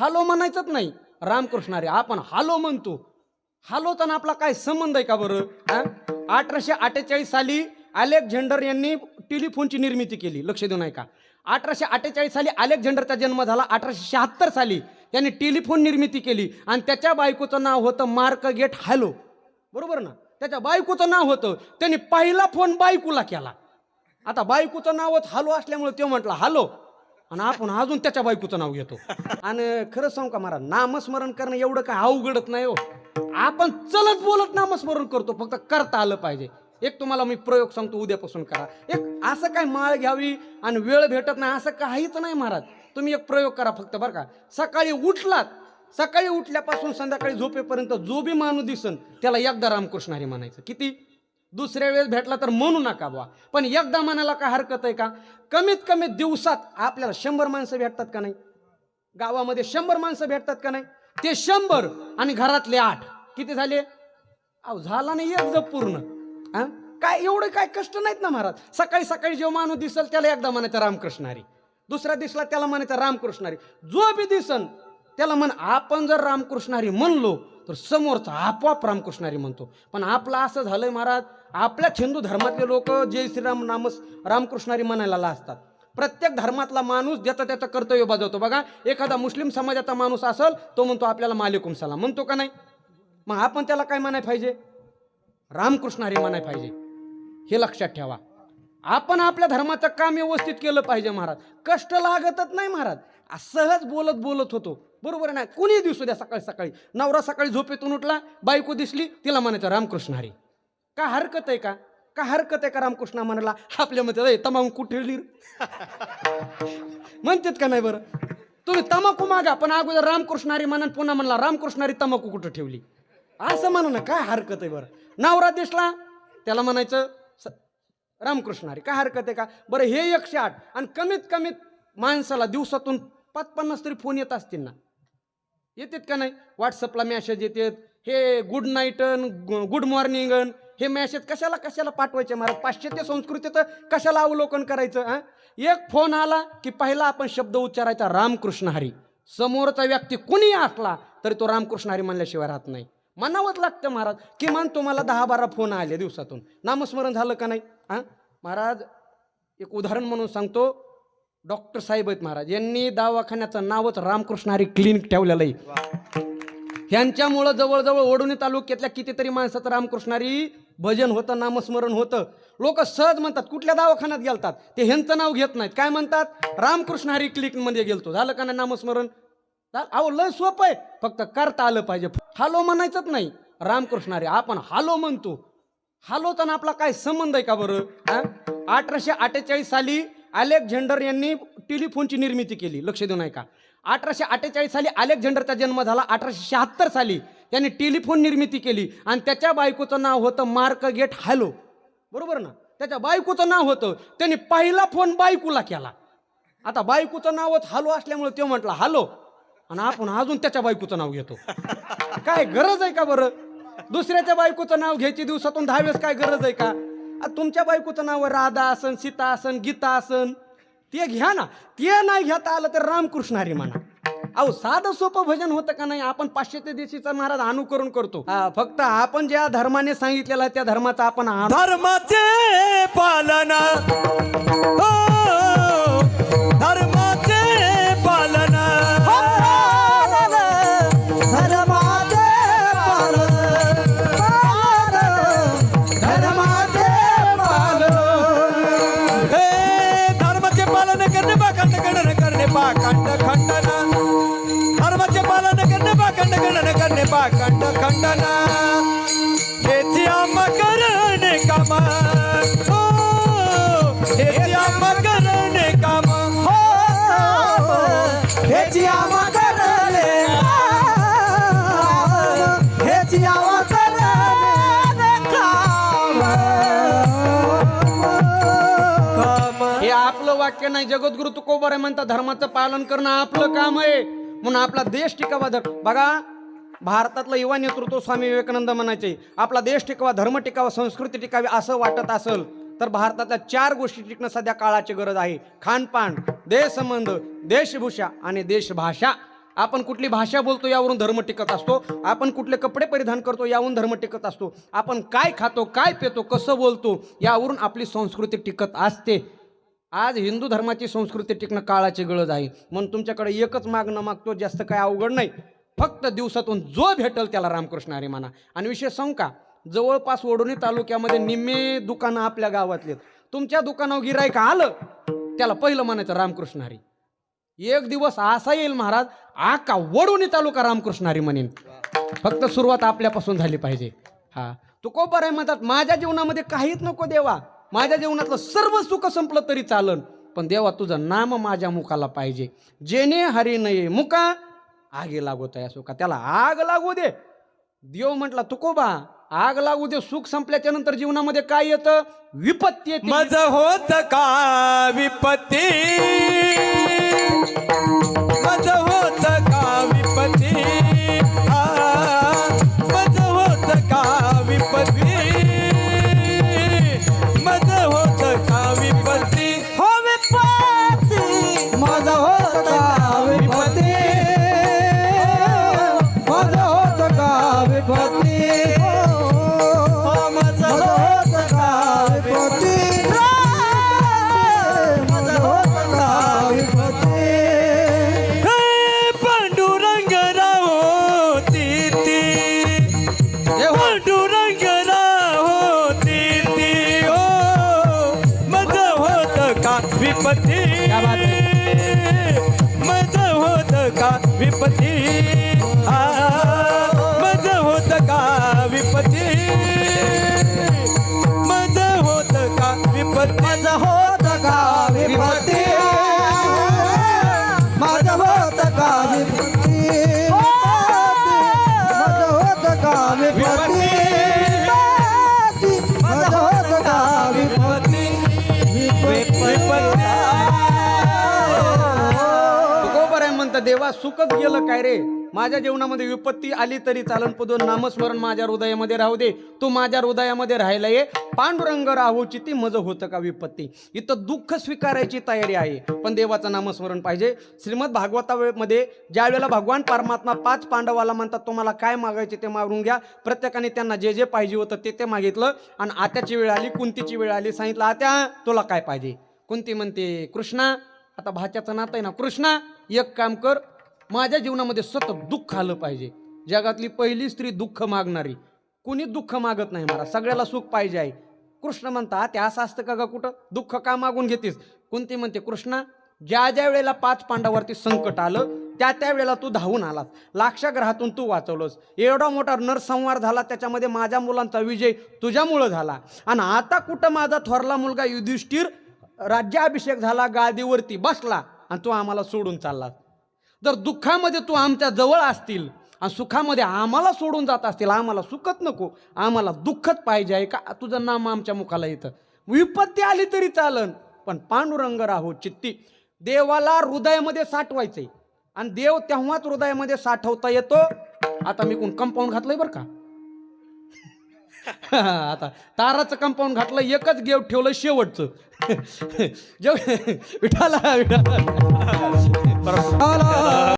Hello म्हणायचंच नाही. रामकृष्ण अरे आपण हालो म्हणतो. हालोताना आपला काय संबंध आहे का बरं? अठराशे अठ्ठेचाळीस साली अलेक्झांडर यांनी टेलिफोनची निर्मिती केली. लक्ष देऊ नये का अठराशे अठ्ठेचाळीस साली अलेक्झांडरचा जन्म झाला. अठराशे शहात्तर साली त्यांनी टेलिफोन निर्मिती केली. आणि त्याच्या बायकोचं नाव होतं मार्क गेट हॅलो. बरोबर ना? त्याच्या बायकोचं नाव होतं. त्यांनी पहिला फोन बायकोला केला. आता बायकोचं नावच हालो असल्यामुळे ते म्हटलं हॅलो. आणि आपण अजून त्याच्या बायकोचं नाव घेतो. आणि खरं सांगू का महाराज नामस्मरण करणं एवढं काय अवघडत नाही हो. आपण चलत बोलत नामस्मरण करतो फक्त करता आलं पाहिजे. एक तुम्हाला मी प्रयोग सांगतो उद्यापासून करा. एक असं काय माळ घ्यावी आणि वेळ भेटत नाही असं काहीच नाही महाराज. तुम्ही एक प्रयोग करा फक्त बरं का. सकाळी उठलात सकाळी उठल्यापासून संध्याकाळी झोपेपर्यंत जो बी माणूस दिसन त्याला एकदा रामकृष्ण हरी म्हणायचं. किती? दुसऱ्या वेळेस भेटला तर म्हणू नका बुवा. पण एकदा म्हणायला काय हरकत आहे का? कमीत कमी दिवसात आपल्याला शंभर माणसं भेटतात का नाही? गावामध्ये शंभर माणसं भेटतात का नाही? ते शंभर आणि घरातले आठ. किती झाले? अहो झाला नाही एक जप पूर्ण. काय एवढे काय कष्ट नाहीत ना महाराज? सकाळी सकाळी जेव्हा माणूस दिसल त्याला एकदा म्हणायचं रामकृष्णारी दुसरा दिसला त्याला म्हणायचं रामकृष्णारी जो बी दिसन त्याला म्हण आपण जर रामकृष्णारी म्हणलो तर समोरचा आपोआप रामकृष्णारी म्हणतो. पण आपलं असं झालंय महाराज आपल्या हिंदू धर्मातले लोक जय श्रीराम नामस रामकृष्णारी म्हणायला असतात प्रत्येक धर्मातला माणूस ज्याचं त्याचं कर्तव्य बजावतो. बघा एखादा मुस्लिम समाजाचा माणूस असेल तो म्हणतो आपल्याला मालिकुम सलाम. म्हणतो का नाही? मग आपण त्याला काय म्हणाय पाहिजे? रामकृष्णारी म्हणाय पाहिजे. हे लक्षात ठेवा. आपण आपल्या धर्माचं काम व्यवस्थित केलं पाहिजे महाराज. कष्ट लागतच नाही महाराज. सहज बोलत बोलत होतो. बरोबर नाही ना? कोणी दिसू द्या सकाळी सकाळी. नवरा सकाळी झोपेतून उठला बायको दिसली तिला म्हणायचं रामकृष्ण हरी. का हरकत आहे का? का हरकत आहे का रामकृष्ण म्हणाला आपल्या मध्ये तमाम कुठे म्हणतात का नाही बरं? तुम्ही तमाकू मागा पण अगोदर रामकृष्णारी म्हणा आणि पुन्हा म्हणला रामकृष्णारी तमाकू कुठं ठेवली? असं म्हणा ना काय हरकत आहे बरं? नवरा दिसला त्याला म्हणायचं स- रामकृष्णारी काय हरकत आहे का? बरं हे एकशे आठ आणि कमीत कमीत माणसाला दिवसातून पाच पन्नास तरी फोन येत असतील ना. येतात का नाही? व्हॉट्सअपला मॅसेज येतात. हे गुड नाईटन गुड मॉर्निंगन हे मॅसेज कशाला कशाला पाठवायचे महाराज? पाश्चात्य संस्कृतीचं कशाला अवलोकन करायचं हां? एक फोन आला की पहिला आपण शब्द उच्चारायचा रामकृष्ण हरी. समोरचा व्यक्ती कुणी असला तरी तो रामकृष्ण हरी म्हणल्याशिवाय राहत नाही. म्हणावंच लागतं महाराज किमान तुम्हाला दहा बारा फोन आले दिवसातून. नामस्मरण झालं का नाही हां? महाराज एक उदाहरण म्हणून सांगतो. डॉक्टर साहेब आहेत महाराज. यांनी दवाखान्याचं नावच रामकृष्ण हरी क्लिनिक ठेवलेलं आहे. ह्यांच्यामुळं जवळजवळ ओढवणी तालुक्यातल्या कितीतरी माणसाचं रामकृष्णारी भजन होतं नामस्मरण होतं. लोक सहज म्हणतात कुठल्या दवाखान्यात गेलतात? ते ह्यांचं नाव घेत नाहीत. काय म्हणतात? रामकृष्ण हरी क्लिनिकमध्ये गेलतो. झालं का नाही नामस्मरण? अहो लय सोपं आहे. फक्त करता आलं पाहिजे. हालो म्हणायचंच नाही. रामकृष्ण हरी आपण हालो म्हणतो. हालोताना आपला काय संबंध आहे का बरं? अठराशे अठ्ठेचाळीस साली अलेक्झांडर यांनी टेलिफोनची निर्मिती केली. लक्ष देऊन ऐका का अठराशे अठ्ठेचाळीस साली अलेक्झांडरचा जन्म झाला. अठराशे शहात्तर साली त्यांनी टेलिफोन निर्मिती केली. आणि त्याच्या बायकोचं नाव होतं मार्क गेट हॅलो. बरोबर ना? त्याच्या बायकोचं नाव होतं. त्यांनी पहिला फोन बायकोला केला. आता बायकोचं नावच हालो असल्यामुळे ते म्हटलं हालो. आणि आपण अजून त्याच्या बायकोचं नाव घेतो. काय गरज आहे का बरं? दुसऱ्याच्या बायकोचं नाव घ्यायची दिवसातून दहा वेळेस काय गरज आहे का? आ, तुमच्या बायकोचं नाव राधा असन सीता असन गीता असन. ते घ्या ना. ते नाही घेता आलं तर रामकृष्ण हरी म्हणा. अहो साधं सोपं भजन होतं का नाही? आपण पाश्चात्य देशीचा महाराज अनुकरण करतो. हा, फक्त आपण ज्या धर्माने सांगितलेलं आहे त्या धर्माचा आपण अनु- धर्माचे पालन. हो पाखंड खंडन हेची आम्हा करणे काम. हो हेची आम्हा करणे काम. हो हेची आम्हा करणे हेची आम्हा करणे काम. काम. हे आपलं वाक्य नाही. जगद्गुरु तुकोबर आहे म्हणतात धर्माचं पालन करणं आपलं काम आहे. म्हणून आपला देश टिकावा धर. बघा भारतातलं युवा नेतृत्व स्वामी विवेकानंद म्हणायचे आपला देश टिकावा धर्म टिकावा संस्कृती टिकावी असं वाटत असेल तर भारतातल्या चार गोष्टी टिकणं सध्या काळाची गरज आहे. खानपान देशसंबंध देशभूषा आणि देशभाषा. आपण कुठली भाषा बोलतो यावरून धर्म टिकत असतो. आपण कुठले कपडे परिधान करतो यावरून धर्म टिकत असतो. आपण काय खातो काय पितो कसं बोलतो यावरून आपली संस्कृती टिकत असते. आज हिंदू धर्माची संस्कृती टिकणं काळाची गरज आहे. म्हणून तुमच्याकडे एकच मागणं मागतो जास्त काय अवघड नाही. फक्त दिवसातून जो भेटल त्याला रामकृष्ण हरी म्हणा. आणि विषय सांगू का जवळपास वडोणी तालुक्यामध्ये निम्मे दुकानं आपल्या गावातले तुमच्या दुकानावर गिरायक आलं त्याला पहिलं म्हणायचं रामकृष्ण हरी. एक दिवस असा येईल महाराज आका वडोणी तालुका रामकृष्ण हरी म्हणेन. फक्त सुरुवात आपल्यापासून झाली पाहिजे. हा. तू को आहे म्हणतात माझ्या जीवनामध्ये काहीच नको देवा. माझ्या जीवनातलं सर्व सुख संपलं तरी चालन. पण देवा तुझं नाम माझ्या मुखाला पाहिजे. जेणे हरी नये मुका आगी लागवत आहे सुका त्याला आग लागू दे. देव म्हटला तुकोबा आग लागू दे सुख संपल्याच्या नंतर जीवनामध्ये काय येतं? विपत्ती येते. मज होत का विपत्ती? श्रीपती देवा सुखच गेलं काय रे? माझ्या जीवनामध्ये विपत्ती आली तरी चालन पदून नामस्मरण माझ्या हृदयामध्ये राहू दे. तू माझ्या हृदयामध्ये राहायला ये. पांडुरंग राहूची ती मज होतं का विपत्ती? इथं दुःख स्वीकारायची तयारी आहे. पण देवाचं नामस्मरण पाहिजे. श्रीमद भागवतामध्ये ज्या वेळेला भगवान परमात्मा पाच पांडवाला म्हणतात तुम्हाला काय मागायचे ते मागून घ्या. प्रत्येकाने त्यांना जे जे पाहिजे होतं ते ते मागितलं. आणि आत्याची वेळ आली कुंतीची वेळ आली. सांगितलं आत्या तुला काय पाहिजे? कुंती म्हणते कृष्णा आता भाच्याचं नातं आहे ना कृष्णा एक काम कर माझ्या जीवनामध्ये सतत दुःख आलं पाहिजे. जगातली पहिली स्त्री दुःख मागणारी. कुणी दुःख मागत नाही मला. सगळ्याला सुख पाहिजे आहे कृष्ण म्हणता ते असं असतं का ग कुठं? दुःख का मागून घेतीस? कोणती म्हणते कृष्णा ज्या ज्या वेळेला पाच पांडावरती संकट आलं त्या त्या वेळेला तू धावून आलास. लाक्षाग्रहातून तू वाचवलंस. एवढा मोठा नरसंहार झाला त्याच्यामध्ये माझ्या मुलांचा विजय तुझ्यामुळं झाला. आणि आता कुठं माझा थोरला मुलगा युधिष्ठिर राज्याभिषेक झाला गादीवरती बसला. आणि तू आम्हाला सोडून चालला जर दुःखामध्ये तू आमच्या जवळ असतील आणि सुखामध्ये आम्हाला सोडून जात असतील आम्हाला सुखच नको आम्हाला दुःखच पाहिजे आहे का? तुझं नाम आमच्या मुखाला येतं. विपत्ती आली तरी चालन पण पांडुरंग राहो चित्ती. देवाला हृदयामध्ये साठवायचंय. आणि देव तेव्हाच हृदयामध्ये साठवता येतो. आता मी कोण कंपाऊंड घातलंय बरं का? आता ताराचं कंपाऊंड घातलं एकच गेव ठेवलं शेवटचं. जेव विठाला विठाला.